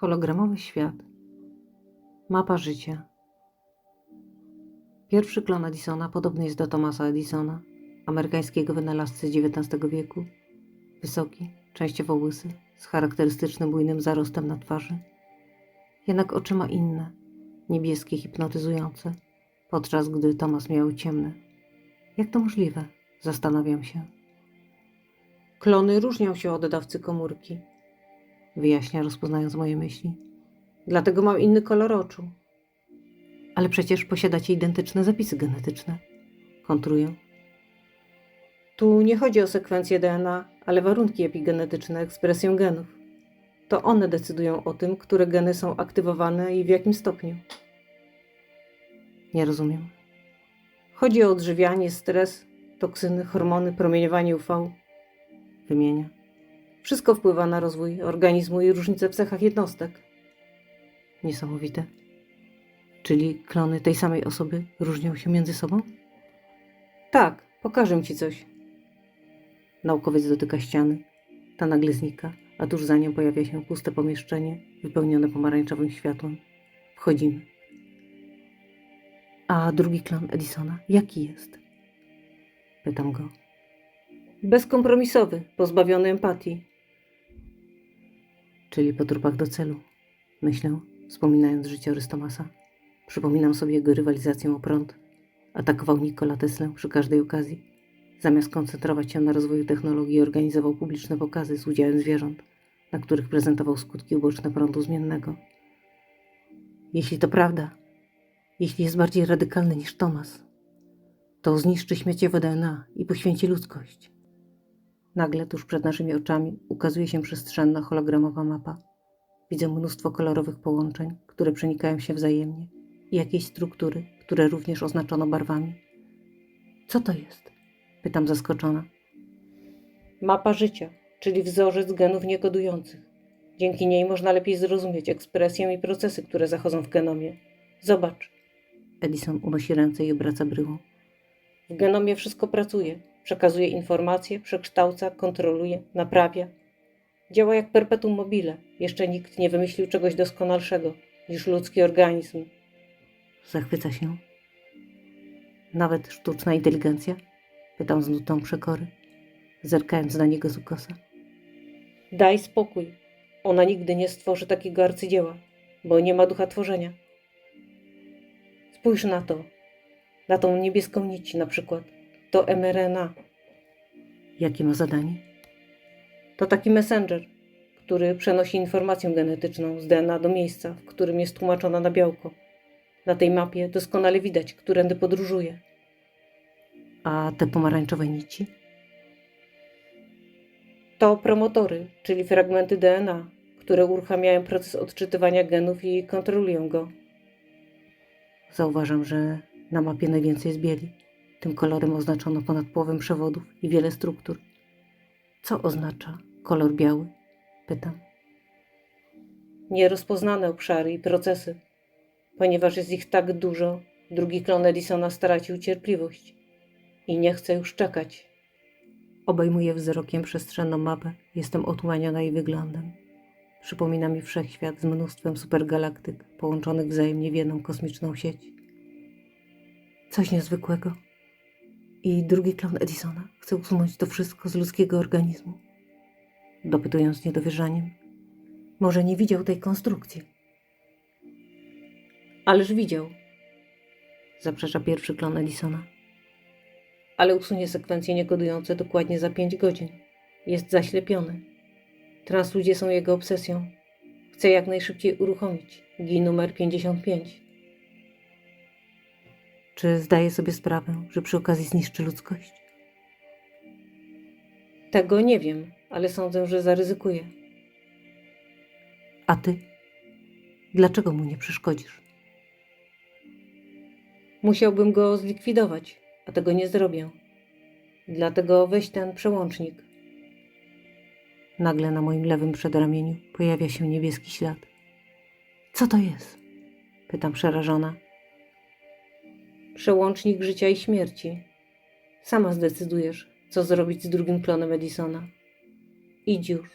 Hologramowy świat. Mapa życia. Pierwszy klon Edisona podobny jest do Thomasa Edisona, amerykańskiego wynalazcy XIX wieku. Wysoki, częściowo łysy, z charakterystycznym bujnym zarostem na twarzy. Jednak oczy ma inne, niebieskie, hipnotyzujące, podczas gdy Thomas miał ciemne. Jak to możliwe? Zastanawiam się. Klony różnią się od dawcy komórki, wyjaśnia, rozpoznając moje myśli. Dlatego mam inny kolor oczu. Ale przecież posiadacie identyczne zapisy genetyczne. Kontruję. Tu nie chodzi o sekwencję DNA, ale warunki epigenetyczne, ekspresję genów. To one decydują o tym, które geny są aktywowane i w jakim stopniu. Nie rozumiem. Chodzi o odżywianie, stres, toksyny, hormony, promieniowanie UV. Wymienia. Wszystko wpływa na rozwój organizmu i różnice w cechach jednostek. Niesamowite. Czyli klony tej samej osoby różnią się między sobą? Tak, pokażę ci coś. Naukowiec dotyka ściany. Ta nagle znika, a tuż za nią pojawia się puste pomieszczenie wypełnione pomarańczowym światłem. Wchodzimy. A drugi klon Edisona, jaki jest? Pytam go. Bezkompromisowy, pozbawiony empatii. Czyli po trupach do celu. Myślę, wspominając życiorys Tomasa. Przypominam sobie jego rywalizację o prąd. Atakował Nikola Teslę przy każdej okazji. Zamiast koncentrować się na rozwoju technologii, organizował publiczne pokazy z udziałem zwierząt, na których prezentował skutki uboczne prądu zmiennego. Jeśli to prawda, jeśli jest bardziej radykalny niż Tomas, to zniszczy śmieciowe DNA i poświęci ludzkość. Nagle tuż przed naszymi oczami ukazuje się przestrzenna hologramowa mapa. Widzę mnóstwo kolorowych połączeń, które przenikają się wzajemnie i jakieś struktury, które również oznaczono barwami. Co to jest? Pytam zaskoczona. Mapa życia, czyli wzorzec genów niekodujących. Dzięki niej można lepiej zrozumieć ekspresję i procesy, które zachodzą w genomie. Zobacz. Edison unosi ręce i obraca bryłą. W genomie wszystko pracuje. Przekazuje informacje, przekształca, kontroluje, naprawia. Działa jak perpetuum mobile. Jeszcze nikt nie wymyślił czegoś doskonalszego niż ludzki organizm. Zachwyca się. Nawet sztuczna inteligencja? Pytam z nutą przekory, zerkając na niego z ukosa. Daj spokój. Ona nigdy nie stworzy takiego arcydzieła, bo nie ma ducha tworzenia. Spójrz na to. Na tą niebieską nić na przykład. To mRNA. Jakie ma zadanie? To taki messenger, który przenosi informację genetyczną z DNA do miejsca, w którym jest tłumaczona na białko. Na tej mapie doskonale widać, którędy podróżuje. A te pomarańczowe nici? To promotory, czyli fragmenty DNA, które uruchamiają proces odczytywania genów i kontrolują go. Zauważam, że na mapie najwięcej jest bieli. Tym kolorem oznaczono ponad połowę przewodów i wiele struktur. Co oznacza kolor biały? Pytam. Nierozpoznane obszary i procesy. Ponieważ jest ich tak dużo, drugi klon Edisona stracił cierpliwość i nie chce już czekać. Obejmuję wzrokiem przestrzenną mapę. Jestem otumaniona jej wyglądem. Przypomina mi wszechświat z mnóstwem supergalaktyk połączonych wzajemnie w jedną kosmiczną sieć. Coś niezwykłego. I drugi klon Edisona chce usunąć to wszystko z ludzkiego organizmu. Dopytuję z niedowierzaniem. Może nie widział tej konstrukcji. Ależ widział. Zaprzecza pierwszy klon Edisona. Ale usunie sekwencje niekodujące dokładnie za 5 godzin. Jest zaślepiony. Transludzie są jego obsesją. Chce jak najszybciej uruchomić GI numer 55. Czy zdaje sobie sprawę, że przy okazji zniszczy ludzkość? Tego nie wiem, ale sądzę, że zaryzykuje. A ty? Dlaczego mu nie przeszkodzisz? Musiałbym go zlikwidować, a tego nie zrobię. Dlatego weź ten przełącznik. Nagle na moim lewym przedramieniu pojawia się niebieski ślad. Co to jest? Pytam przerażona. Przełącznik życia i śmierci. Sama zdecydujesz, co zrobić z drugim klonem Edisona. Idź już.